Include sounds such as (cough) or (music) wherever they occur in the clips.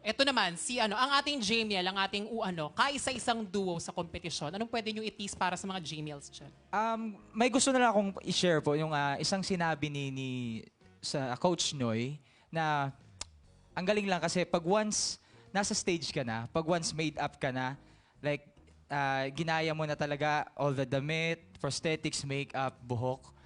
Ito naman, si ano, ang ating Jamiel, ang ating u- ano, kaisa-isang duo sa kompetisyon. Anong pwede nyo itis para sa mga Jamiels dyan? Um, may gusto na lang akong i-share po yung ah, isang sinabi ni, ni sa Coach Noy na ang galing lang kasi pag once nasa stage ka na, pag once made up ka na, like ah, ginaya mo na talaga all the damit, prosthetics, makeup, buhok,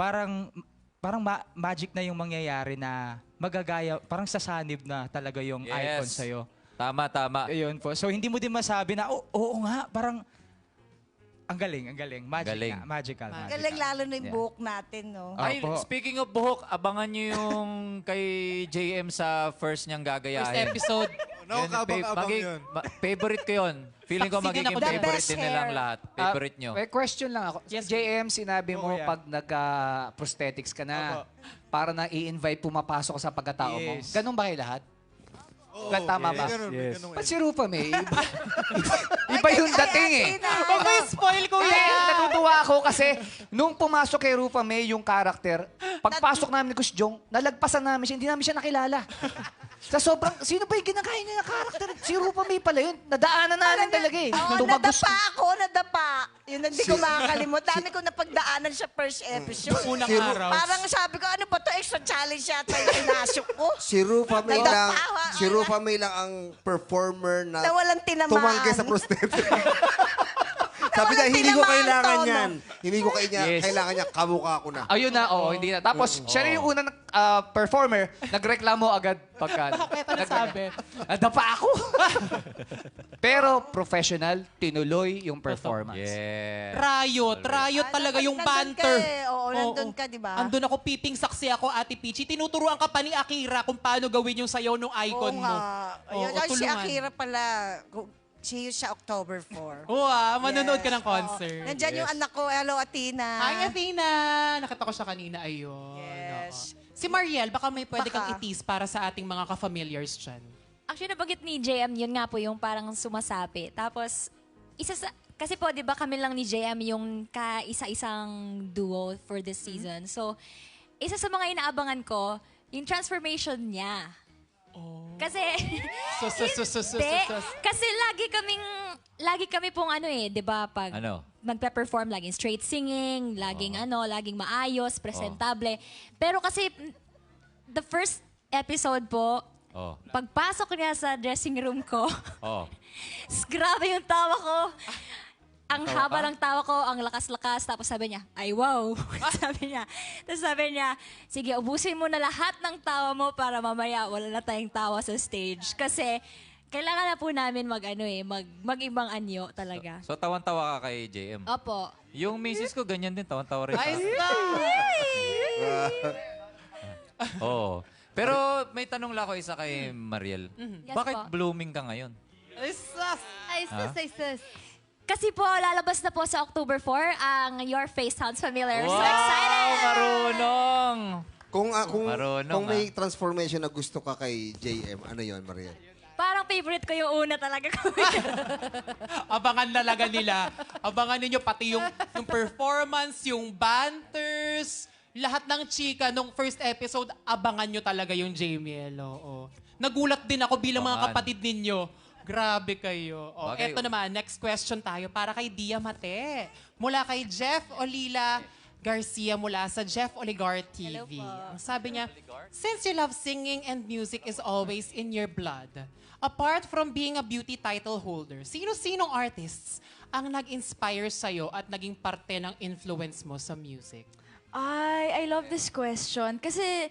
parang parang ma- magic na yung mangyayari na magagaya, parang sasanib na talaga yung icon Yes. sa'yo. Tama, tama. Ayun po. So hindi mo din masabi na, oo, oo nga, parang ang galing, ang galing. Magic Galing. nga, magical, magical. Galing lalo na yung Yeah. buhok natin, no? Ay, Opo. speaking of buhok, abangan nyo yung kay JM sa first niyang First gagayahin. episode, No, Yun, kabang-abang magi- yun. (laughs) ma- favorite ko yun. Feeling ko din magiging dyan. favorite The best din nilang hair. lahat. Favorite nyo. Ah, may question lang ako. Yes, JM, sinabi mo Oo, yeah. pag nagka-prosthetics ka na, para na i-invite pumapasok ka sa pagkatao mo. Yes. Ganun ba kayo lahat? Oo, Tama may ba? ganun, Yes. ganun Ba't si Rupa May? (laughs) Iba, iba, yung dating eh. Huwag mo spoil ko yan! natutuwa ako kasi nung pumasok kay Rupa May yung karakter, pagpasok namin ni Kus Jong, nalagpasan namin siya, hindi namin siya nakilala. Sa sobrang, sino ba yung ginakain niya na karakter? Si Rupa May pala yun. Nadaanan namin talaga eh. Oo, Tumagos. nadapa ako, nadapa. Yun, hindi ko makakalimut. Dami ko napagdaanan sa first episode. Unang Si Ru- araw. Parang sabi ko, ano ba to extra challenge yata yung pinasok ko. (laughs) Si Rufa May Nadapa lang, ako, si Rufa May lang ang performer na, Na walang tinamaan. tumanggi sa prosthetic. (laughs) Sabi niya, hindi ko kailangan tono." yan. Hindi ko kailangan, Yes. kailangan niya, kamukha ko na. Ayun na, oo, hindi na. Tapos, siya rin yung unang ah, performer, nagreklamo agad pagka... Bakit? Ano sabi? Nadapa ako! (laughs) Pero professional, tinuloy yung performance. Yeah. Riot. Riot Ano, talaga yung nandun ka banter. eh. Oo, nandun ka, di ba? Andun ako, piping saksi ako, Ate Peachy. Tinuturuan ka pa ni Akira kung paano gawin yung sayaw ng icon Oo mo. nga. Oo, Ayun, ay, si tulungan. Akira pala. You sa October 4. Oo ah, manonood ka ng Yes, concert. oo. Nandyan yung anak ko. Hello, Athena. Hi, Athena! Nakita ko siya kanina. Ayun. Yes. oo. Si Mariel, baka may pwede kang Baka. itis para sa ating mga ka-familiars dyan. Actually, nabanggit ni JM, yun nga po yung parang sumasapi. Tapos, isa sa, kasi po, di ba kami lang ni JM yung kaisa-isang duo for this season. So, isa sa mga inaabangan ko, yung transformation niya. Kasi, So, so, so, so, so, so, so. Kasi lagi kaming, lagi kami pong ano eh, di ba, pag Ano? magpe-perform, laging straight singing, laging ano, laging maayos, presentable. Pero kasi, the first episode po, Oh. pagpasok niya sa dressing room ko, Oh. (laughs) grabe yung tawa ko. Ang Tawa haba ka? ng tawa ko, ang lakas-lakas. Tapos sabi niya, ay wow. (laughs) sabi niya. Tapos sabi niya, sige, ubusin mo na lahat ng tawa mo para mamaya wala na tayong tawa sa stage. Kasi kailangan na po namin mag, ano eh, mag, mag-ibang anyo talaga. So, tawan-tawa ka kay JM. Opo. Yung misis ko, ganyan din. Tawan-tawa rin. Ay, siya. stop! (laughs) Oo. Pero may tanong lang ako isa kay Mariel. Yes Bakit po. blooming ka ngayon? Ay, sus! Ay, sus, ay, sus. Kasi po, lalabas na po sa October 4 ang Your Face Sounds Familiar. So excited! marunong! Kung, ah, kung, Marunong, kung may transformation na gusto ka kay JM, ano yon Maria? Parang favorite ko yung una talaga ko. (laughs) Abangan talaga nila. Abangan ninyo pati yung, yung performance, yung banters, lahat ng chika nung first episode, abangan nyo talaga yung Jamiel. Oo. Nagulat din ako bilang mga Abangan. kapatid ninyo. Grabe kayo. O, Bagay. eto naman, next question tayo para kay Dia Mate. Mula kay Jeff Olila Garcia mula sa Jeff Oligar TV. Hello po. Ang sabi niya, Since you love singing and music is always in your blood, apart from being a beauty title holder, sino-sinong artists ang nag-inspire sa'yo at naging parte ng influence mo sa music? I, I love this question. Kasi,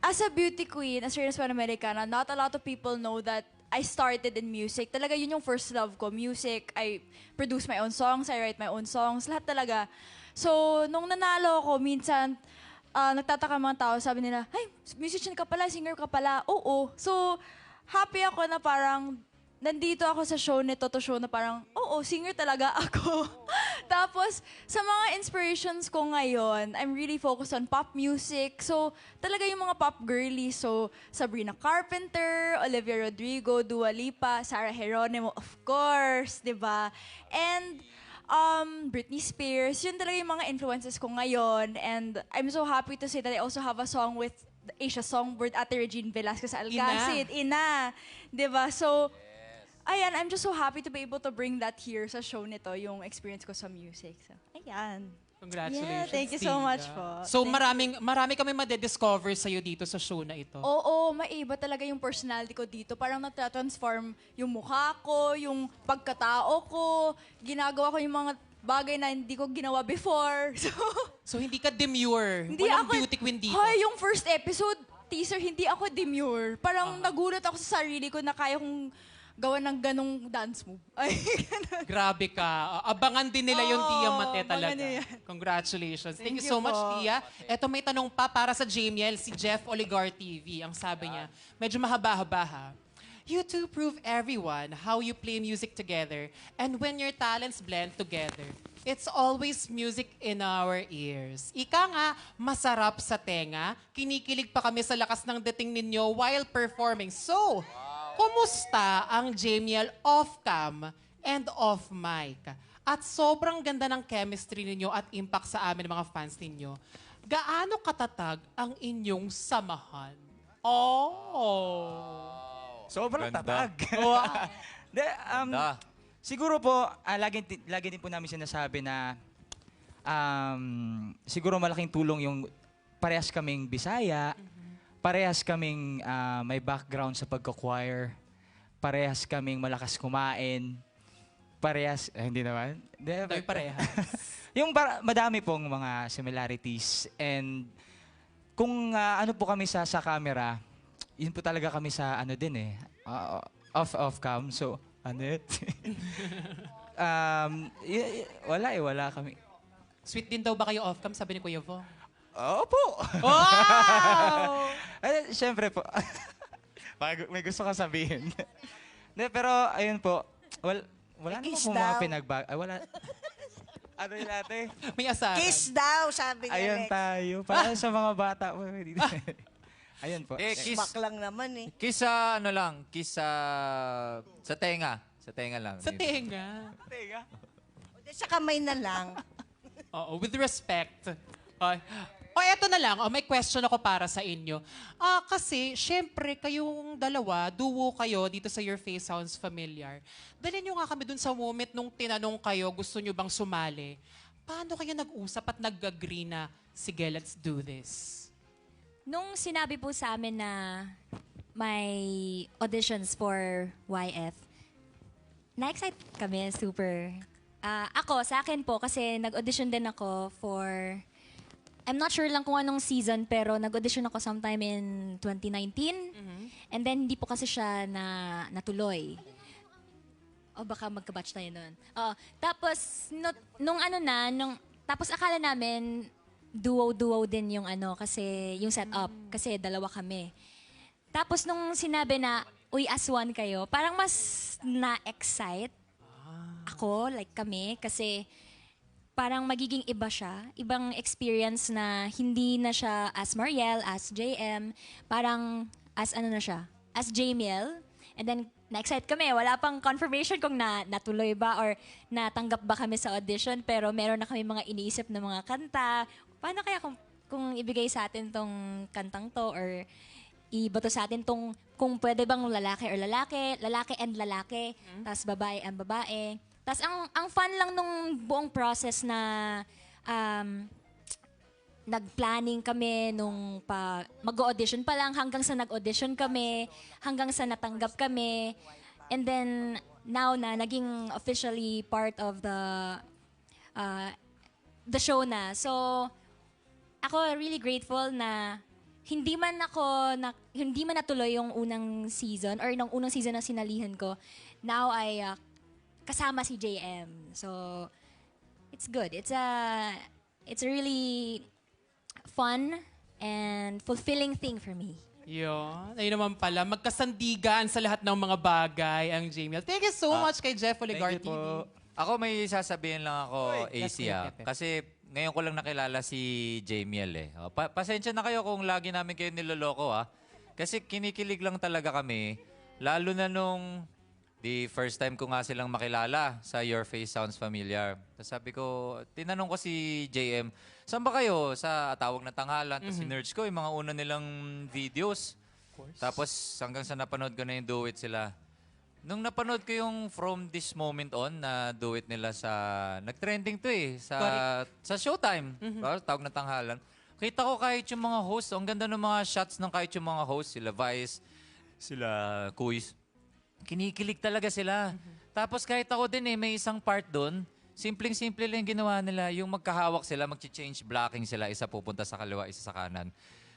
as a beauty queen, as Reina Panamericana, not a lot of people know that I started in music. Talaga yun yung first love ko, music. I produce my own songs, I write my own songs, lahat talaga. So, nung nanalo ako, minsan, ah, nagtataka mga tao, sabi nila, ay, musician ka pala, singer ka pala. Oo. So, happy ako na parang nandito ako sa show ni Toto Show na parang, oo, singer talaga (laughs) ako. Tapos, sa mga inspirations ko ngayon, I'm really focused on pop music. So, talaga yung mga pop girlies. So, Sabrina Carpenter, Olivia Rodrigo, Dua Lipa, Sarah Geronimo, of course, di ba? And, um, Britney Spears, yun talaga yung mga influences ko ngayon. And I'm so happy to say that I also have a song with Asia Songbird, Ate Regine Velasquez Alcacid, Ina. 'Di ba? So, ayan, I'm just so happy to be able to bring that here sa show nito, yung experience ko sa music. So, ayan. Congratulations, Yeah, thank you so much po. So Thank maraming marami kami madediscover sa'yo dito sa show na ito. Oo, maiba talaga yung personality ko dito. Parang natatransform yung mukha ko, yung pagkatao ko. Ginagawa ko yung mga bagay na hindi ko ginawa before. (laughs) So, So hindi ka demure. hindi Walang ako... beauty queen dito. Hoy, yung first episode, teaser, hindi ako demure. Parang nagulat ako sa sarili ko na kaya kong gawa ng ganong dance move. (laughs) Ay, ganun. Grabe ka. Abangan din nila yung Oo, Tia Mate abangan talaga. yan. Congratulations. Thank, Thank you you so much, po. Tia. Eto may tanong pa para sa Jamiel, si Jeff Oligar TV. Ang sabi niya, medyo mahaba-haba ha. You two prove everyone how you play music together and when your talents blend together. It's always music in our ears. Ika nga, masarap sa tenga. Kinikilig pa kami sa lakas ng dating ninyo while performing. So, kumusta ang Jamiel off-cam and off-mic? At sobrang ganda ng chemistry ninyo at impact sa amin mga fans ninyo. Gaano katatag ang inyong samahan? Oh! Sobrang Ganda. tatag. (laughs) De, um, Ganda. siguro po, ah, lagi, ti- lagi din po namin sinasabi na um, siguro malaking tulong yung parehas kaming Bisaya, parehas kaming ah, may background sa pagko-choir, parehas kaming malakas kumain, parehas, eh, hindi naman. De, Dami pareha. (laughs) yung para, madami pong mga similarities and kung ah, ano po kami sa sa camera, yun po talaga kami sa ano din eh, ah, off off cam. So, ano yun? (laughs) um, y- y- wala eh, wala kami. Sweet din daw ba kayo off-cam, sabi ni Kuya Vo? Opo. Wow! (laughs) Eh, Siyempre po. (laughs) Pag may gusto ka sabihin. (laughs) De, pero ayun po, wal, wala naman Kiss po mga daw. pinagbago. Ay, wala. ano yun ate? May asaran. Kiss daw, sabi niya. Ayun tayo. Para sa mga bata po. dito. ayun po. Eh, kiss, Smack lang naman eh. kiss sa ano lang, kiss sa, sa tenga. Sa tenga lang. Sa tenga. O, di, Sa kamay na lang. Oo, with respect. Ay. O eto na lang, oh, may question ako para sa inyo. Ah, kasi, syempre, kayong dalawa, duo kayo dito sa Your Face Sounds Familiar. Dalhin nyo nga kami dun sa moment nung tinanong kayo, gusto nyo bang sumali? Paano kayo nag-usap at nag-agree na, sige, let's do this? Nung sinabi po sa amin na may auditions for YF, na-excite kami, super. Ah, ako, sa akin po, kasi nag-audition din ako for, I'm not sure lang kung anong season, pero nag-audition ako sometime in 2019. And then, hindi po kasi siya na natuloy. O baka magka-batch tayo nun. Oo. tapos, no- nung ano na, nung, tapos akala namin, duo-duo din yung ano, kasi yung setup. Kasi dalawa kami. Tapos nung sinabi na, uy, as one kayo, parang mas na-excite ako, like kami, kasi parang magiging iba siya. Ibang experience na hindi na siya as Mariel, as JM, parang as ano na siya, as Jamiel. And then, na-excite kami. Wala pang confirmation kung na, natuloy ba or natanggap ba kami sa audition. Pero meron na kami mga iniisip na mga kanta. Paano kaya kung, kung ibigay sa atin tong kantang to or ibato sa atin tong kung pwede bang lalaki or lalaki, lalaki and lalaki, tas babae and babae. Tas ang ang fun lang nung buong process na um, nag-planning kami nung pa, mag-audition pa lang hanggang sa nag-audition kami, hanggang sa natanggap kami. And then, now na, naging officially part of the uh, the show na. So, ako really grateful na hindi man ako na, hindi man natuloy yung unang season or nung unang season na sinalihan ko. Now ay uh, kasama si JM. So it's good. It's a it's a really fun and fulfilling thing for me. Yun. Ayun naman pala, magkasandigan sa lahat ng mga bagay ang Jamiel. Thank you so much kay Jeff Oligar thank you TV. po. Ako may sasabihin lang ako, Uy, AC ah. Kasi ngayon ko lang nakilala si Jamiel eh. O, pa- pasensya na kayo kung lagi namin kayo niloloko ah. Kasi kinikilig lang talaga kami. Lalo na nung, Di first time ko nga silang makilala sa Your Face Sounds Familiar. Tapos sabi ko, tinanong ko si JM, saan ba kayo? Sa Tawag na Tanghalan. Tapos sinerge ko yung mga una nilang videos. Tapos hanggang sa napanood ko na yung Do It sila. Nung napanood ko yung From This Moment On na Do It nila sa... Nag-trending to eh. Sa, sa Showtime. Diba? Tawag na Tanghalan. Kita ko kahit yung mga hosts, ang ganda ng mga shots ng kahit yung mga hosts, sila Vice, sila Kuis. Kinikilig talaga sila. Tapos kahit ako din eh, may isang part doon, simpleng-simple lang ginawa nila. Yung magkahawak sila, mag-change blocking sila. Isa pupunta sa kaliwa, isa sa kanan.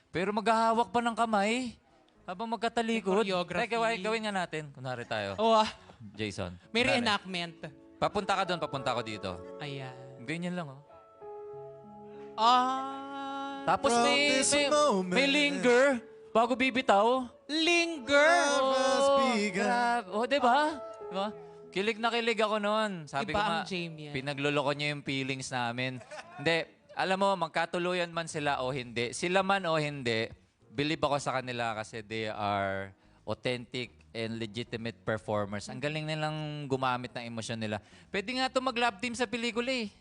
Pero maghahawak pa ng kamay habang magkatalikod. Teka, gawin- gawin nga natin. Kunwari tayo. Oh, ah, Jason. may Kunwari. reenactment. Papunta ka doon, papunta ko dito. Ayan. Ganyan lang, oh. Ah, Tapos may, may, may linger bago bibitaw. linger. Oh, grabe. Oh, di ba? Diba? Kilig na kilig ako noon. Sabi Iba ko nga, ang Jamie yan. pinagluloko niyo yung feelings namin. Hindi, alam mo, magkatuluyan man sila o hindi, sila man o hindi, believe ako sa kanila kasi they are authentic and legitimate performers. Ang galing nilang gumamit ng emosyon nila. Pwede nga ito mag-love team sa pelikula eh.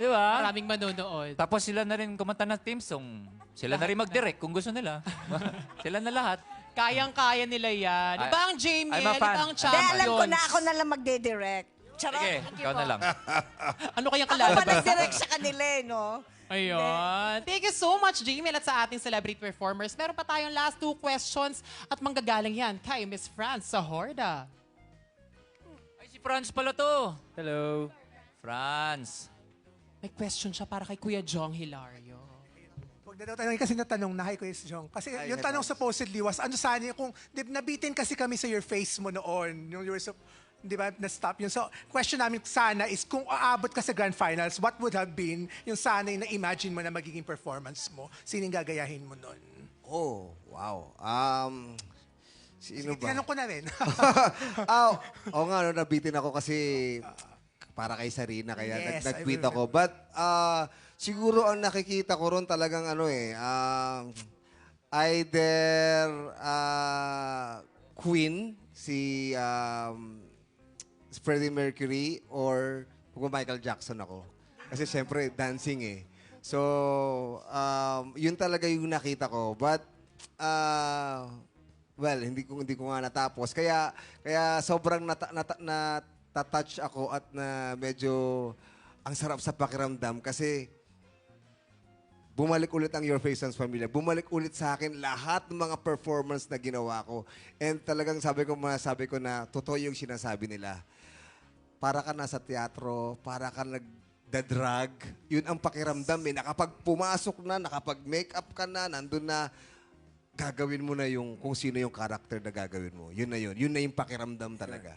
Di ba? Maraming manonood. Tapos sila na rin kumanta ng team song. Sila na rin mag-direct kung gusto nila. (laughs) sila na lahat. Kayang-kaya nila yan. I- Iba ang Jamie, I'm a iba ang Hindi, champions. alam ko na ako na lang magde-direct. Charot. Sige, ikaw na lang. (laughs) Ano kayang Ako pa kalalabas? nag-direct sa kanila eh, no? Ayun. Thank you so much, Jamie, at sa ating celebrity performers. Meron pa tayong last two questions at manggagaling yan kay Miss France sa Horda. Ay, si Franz pala to. Hello. Franz. May question siya para kay Kuya Jong Hilario. Huwag na daw tanongin kasi natanong na kay Kuya Jong. Kasi yung tanong supposedly was, ano sana yung kung di, nabitin kasi kami sa your face mo noon. Yung you were so, di ba, na-stop yun. So, question namin sana is kung aabot ka sa grand finals, what would have been yung sana yung na-imagine mo na magiging performance mo? Sino yung gagayahin mo noon? Oh, wow. Um, sino ba? Tinanong ko na rin. oh, (laughs) oo nga, no, nabitin ako kasi para kay Sarina, kaya Yes, nag-tweet ako. But uh, siguro ang nakikita ko ron talagang ano eh, um, either uh, Queen, si um, Freddie Mercury, or kung Michael Jackson ako. Kasi syempre, dancing eh. So, um, yun talaga yung nakita ko. But, uh, well, hindi ko hindi ko nga natapos. Kaya kaya sobrang nata, nata, natatouch ako at na medyo ang sarap sa pakiramdam kasi bumalik ulit ang Your Face Sounds Familiar. Bumalik ulit sa akin lahat ng mga performance na ginawa ko. And talagang sabi ko, masabi ko na totoo yung sinasabi nila. Para ka nasa teatro, para ka nagda-drag. Yun ang pakiramdam eh. Nakapag pumasok na, nakapag-makeup ka na, nandun na, gagawin mo na yung kung sino yung character na gagawin mo. Yun na yun. Yun na yung pakiramdam talaga.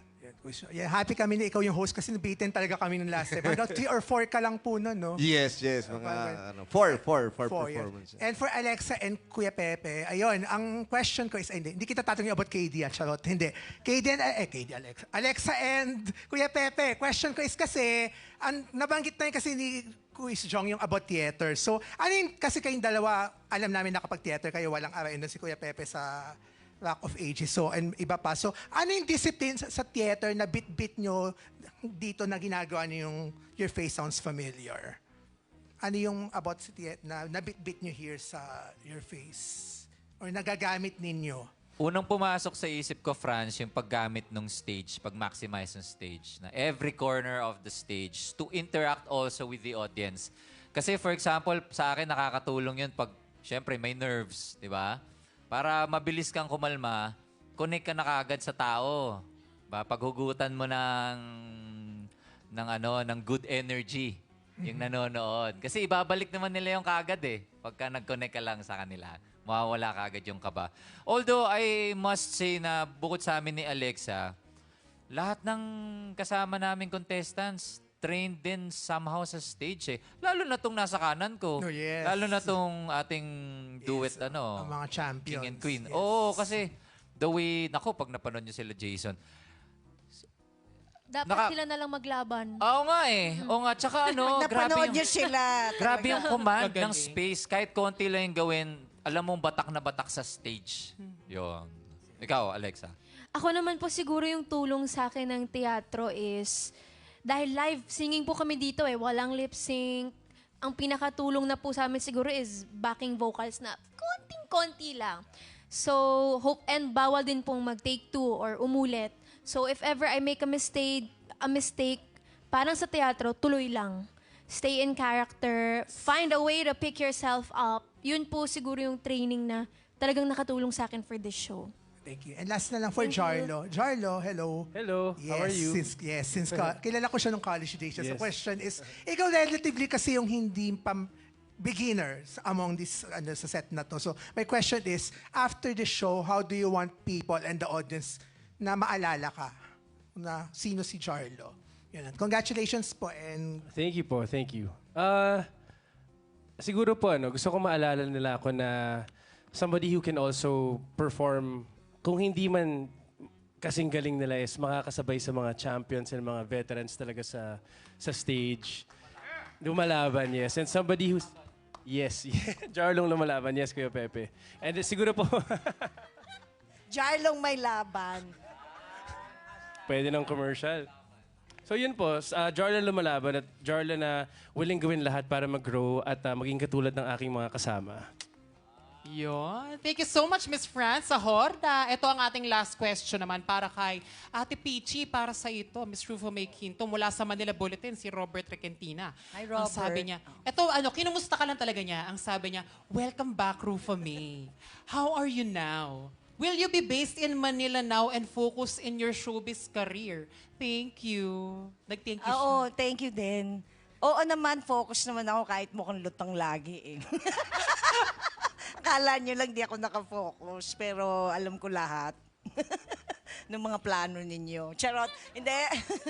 Yeah, happy kami na ikaw yung host kasi nabitin talaga kami nung last time. Hanggang (laughs) three or four ka lang po nun, no? Yes, yes. Mga ano, four, four, four, Four, yeah. performances. And for Alexa and Kuya Pepe, ayun, ang question ko is, ay, hindi, hindi kita tatanungin about KD at Charot, hindi. KD and, eh, KD, Alexa. Alexa and Kuya Pepe, question ko is kasi, ang, nabanggit na yun kasi ni Kuya Jong yung about theater. So, ano yung, kasi kayong dalawa, alam namin nakapag-theater kayo, walang araw, na si Kuya Pepe sa Rock of Ages. So, and iba pa. So, ano yung discipline sa, sa theater na bit-bit nyo dito na ginagawa niyo yung Your Face Sounds Familiar? ano yung about sa tiet na nabit-bit nyo here sa your face? Or nagagamit ninyo? Unang pumasok sa isip ko, Franz, yung paggamit ng stage, pag-maximize ng stage. Na every corner of the stage to interact also with the audience. Kasi for example, sa akin nakakatulong yun pag, syempre, may nerves, di ba? Para mabilis kang kumalma, connect ka na kagad sa tao. Ba, paghugutan mo ng ng ano, ng good energy yung nanonood. Kasi ibabalik naman nila yung kagad eh. Pagka nag-connect ka lang sa kanila, mawawala kagad yung kaba. Although I must say na bukod sa amin ni Alexa, lahat ng kasama naming contestants trained din somehow sa stage eh. Lalo na tong nasa kanan ko. Oh, yes. Lalo na tong ating duet ano. Ang mga champions. King and Queen. Yes. Oo, kasi the way, nako, pag napanood nyo sila Jason, Dapat Naka- sila na lang maglaban. Oo nga eh. Oo nga. Tsaka ano, grabe napanood yung, niyo sila. (laughs) grabe yung command ng space. Kahit konti lang yung gawin, alam mong batak na batak sa stage. Yun. Ikaw, Alexa. Ako naman po siguro yung tulong sa akin ng teatro is dahil live singing po kami dito eh, walang lip sync. Ang pinakatulong na po sa amin siguro is backing vocals na konting-konti lang. So, hope and bawal din pong mag-take two or umulit. So, if ever I make a mistake, a mistake, parang sa teatro, tuloy lang. Stay in character, find a way to pick yourself up. Yun po siguro yung training na talagang nakatulong sa akin for this show. Thank you. And last na lang for Jarlo. Jarlo, hello. Hello, Yes, how are you? Since, yes, since (laughs) ka, kilala ko siya nung college days. So, Yes. The question is, ikaw relatively kasi yung hindi pam beginners among this ano, sa set na to. So, my question is, after the show, how do you want people and the audience na maalala ka? Na sino si Jarlo? Yun. Congratulations po and Thank you po, thank you. Uh, siguro po, ano, gusto ko maalala nila ako na somebody who can also perform, kung hindi man kasing galing nila is makakasabay sa mga champions and mga veterans talaga sa sa stage. Lumalaban, yes. And somebody who's... Yes, (laughs) Jarlong lumalaban, yes, Kuya Pepe. And uh, siguro po, (laughs) Jarlong may laban. pwede ng commercial. So yun po, uh, Jarla lumalaban at Jarla na willing gawin lahat para mag-grow at uh, maging katulad ng aking mga kasama. Yun. Thank you so much, Miss Fran, sa Horda. Ito ang ating last question naman para kay Ate Peachy, para sa ito, Miss Rufo May Quinto, mula sa Manila Bulletin, si Robert Requentina. Hi, Ang Robert. sabi niya, ito, ano, kinumusta ka lang talaga niya. Ang sabi niya, welcome back, Rufo May. How are you now? Will you be based in Manila now and focus in your showbiz career? Thank you. Nag-thank you siya. Oo, thank you din. Oo naman, focus naman ako kahit mukhang lutang lagi eh. (laughs) Akala nyo lang di ako nakafocus, pero alam ko lahat (laughs) ng mga plano ninyo. Charot. Hindi.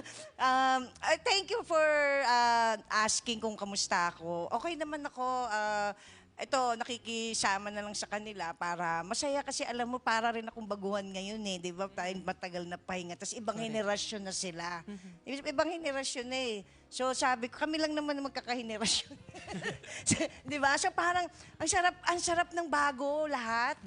(laughs) um, uh, thank you for uh, asking kung kamusta ako. Okay naman ako. Uh, ito, nakikisama na lang sa kanila para masaya kasi alam mo, para rin akong baguhan ngayon eh. Di ba? Tayong matagal na pahinga. Tapos ibang henerasyon na sila. Ibang henerasyon na eh. So sabi ko, kami lang naman ang magkakahenerasyon. (laughs) Di ba? So parang, ang sarap, ang sarap ng bago lahat.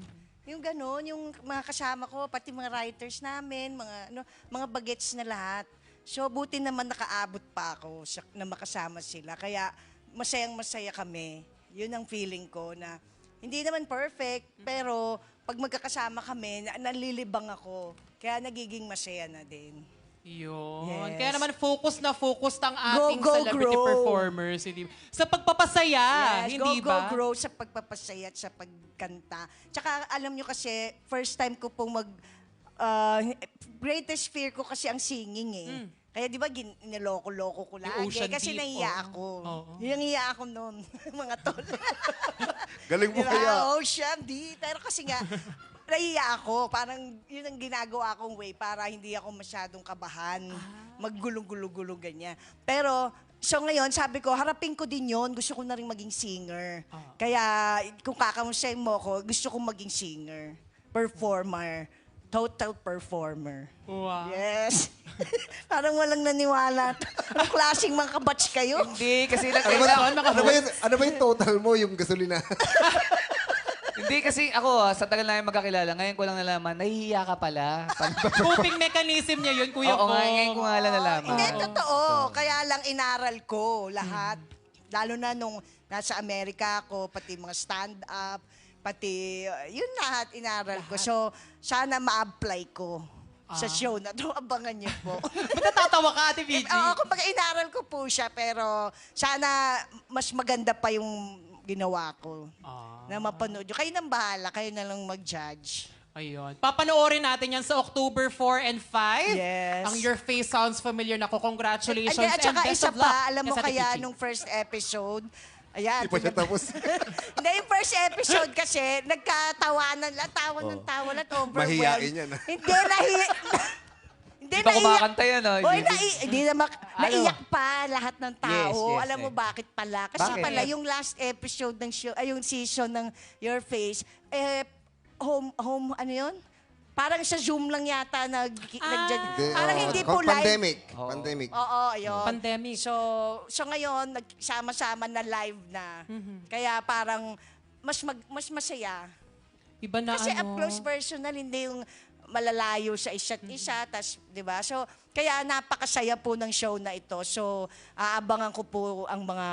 Yung gano'n, yung mga kasama ko, pati mga writers namin, mga, ano, mga bagets na lahat. So, buti naman nakaabot pa ako sa, na makasama sila. Kaya, masayang masaya kami. Yun ang feeling ko na, hindi naman perfect, pero pag magkakasama kami, na, nalilibang ako. Kaya nagiging masaya na din. Yun. Yes. Kaya naman focus na focus ang ating go, celebrity grow. performers. Hindi, sa pagpapasaya, Yes, hindi go, ba? go, grow sa pagpapasaya at sa pagkanta. Tsaka alam nyo kasi, first time ko pong mag... uh, greatest fear ko kasi ang singing eh. Kaya di ba, gin- niloko-loko ko lagi. Ocean Kasi Deep, nahiya oo. ako. Oo. Nahiya ako noon, (laughs) mga tol. (laughs) Galing mo Diba? kaya. Ocean Deep. Pero kasi nga, (laughs) nahiya ako. Parang yun ang ginagawa kong way para hindi ako masyadong kabahan. Maggulong-gulo-gulo ganyan. Pero, so ngayon, sabi ko, harapin ko din yon Gusto ko na rin maging singer. Kaya, kung kakamusayin mo ako, gusto ko maging singer. Performer. Total performer. Wow. Yes. (laughs) Parang walang naniwala. Anong klaseng mga kabatch kayo? Hindi, kasi Ano ba, ano, ba yung, ano ba yung total mo, yung gasolina? (laughs) Hindi kasi ako, ah, sa tagal namin magkakilala, ngayon ko lang nalaman, nahihiya ka pala. (laughs) Coping mechanism niya yun, Kuya Oo, Bong. nga, ngayon ko nga lang nalaman. Hindi, totoo. Kaya lang inaral ko lahat. Lalo na nung nasa Amerika ako, pati mga stand-up, pati, uh, yun lahat inaral ko. So, sana ma-apply ko sa show na to. (laughs) Abangan niyo po. (laughs) Ba't natatawa ka, Ate Vigi? Oo, kumbaga inaral ko po siya, pero sana mas maganda pa yung ginawa ko. Na mapanood nyo. Kayo nang bahala, kayo na lang mag-judge. Ayun. Papanoorin natin yan sa October 4 and 5. Yes. Ang Your Face Sounds Familiar. Nako, congratulations. Hindi, at saka and best isa of luck. pa, alam mo Yes, Ate kaya nung first episode, ayan. Hindi pa siya tapos. (laughs) Hindi, yung first episode kasi, nagkatawanan lang, tawa ng tawa lang, overwhelmed. Mahiyain yan, ah. (laughs) Hindi, nahi... Hindi, naiyak. kumakanta yan? Hoy, Hindi- nai- hindi na mak- naiyak pa lahat ng tao. Yes, yes, Alam mo eh. bakit pala? Kasi Bakit? pala, yung last episode ng show, ay yung season ng Your Face, eh, home, home, ano yun? Parang sa Zoom lang yata nag, nag Hindi, Parang oo. hindi po live. Pandemic. Pandemic. Oo, ayun. Pandemic. So, so ngayon, nagsama-sama na live na. Mhm. Kaya parang mas mag, mas masaya. Iba na Kasi ano. up close personal, hindi yung malalayo sa isa't isa. Tas, di ba? So, kaya napakasaya po ng show na ito. So, aabangan ko po ang mga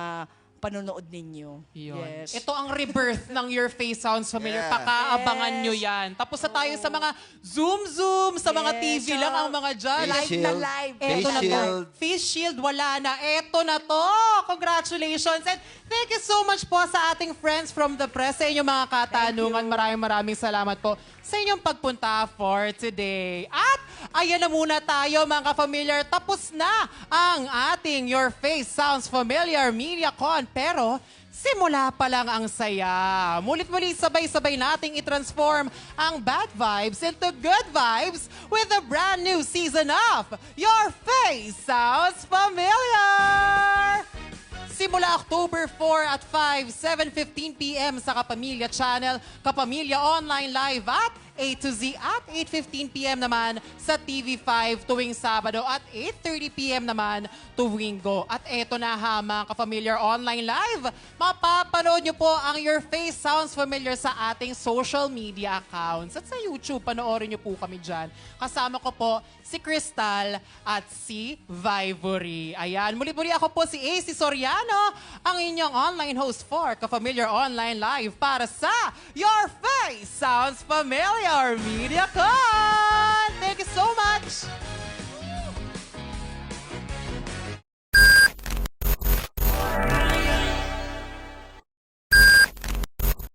panonood ninyo. Yun. Yes. Ito ang rebirth ng Your Face Sounds Familiar. Yeah. Pakaabangan Yes. nyo yan. Tapos na tayo sa mga zoom-zoom, sa mga Yes, TV so, lang ang mga dyan. Face live na shield. live. Eto Face na to. shield. Face shield, wala na. Eto na to. Congratulations. And thank you so much po sa ating friends from the press sa inyong mga katanungan. Maraming maraming salamat po sa inyong pagpunta for today. At ayan na muna tayo mga familiar. Tapos na ang ating Your Face Sounds Familiar Media Con. Pero Simula pa lang ang saya. Mulit-muli sabay-sabay nating i-transform ang bad vibes into good vibes with a brand new season of Your Face Sounds Familiar! Simula October 4 at 5, 7.15pm sa Kapamilya Channel, Kapamilya Online Live at A to Z at 8.15pm naman sa TV5 tuwing Sabado at 8.30pm naman tuwing Go. At eto na ha mga Kapamilya Online Live, mapapanood nyo po ang Your Face Sounds Familiar sa ating social media accounts. At sa YouTube, panoorin nyo po kami dyan. Kasama ko po si Crystal at si Vivory. Ayan, muli-muli ako po si AC Soriano, ang inyong online host for Ka-Familiar Online Live para sa Your Face Sounds Familiar Media Con! Thank you so much!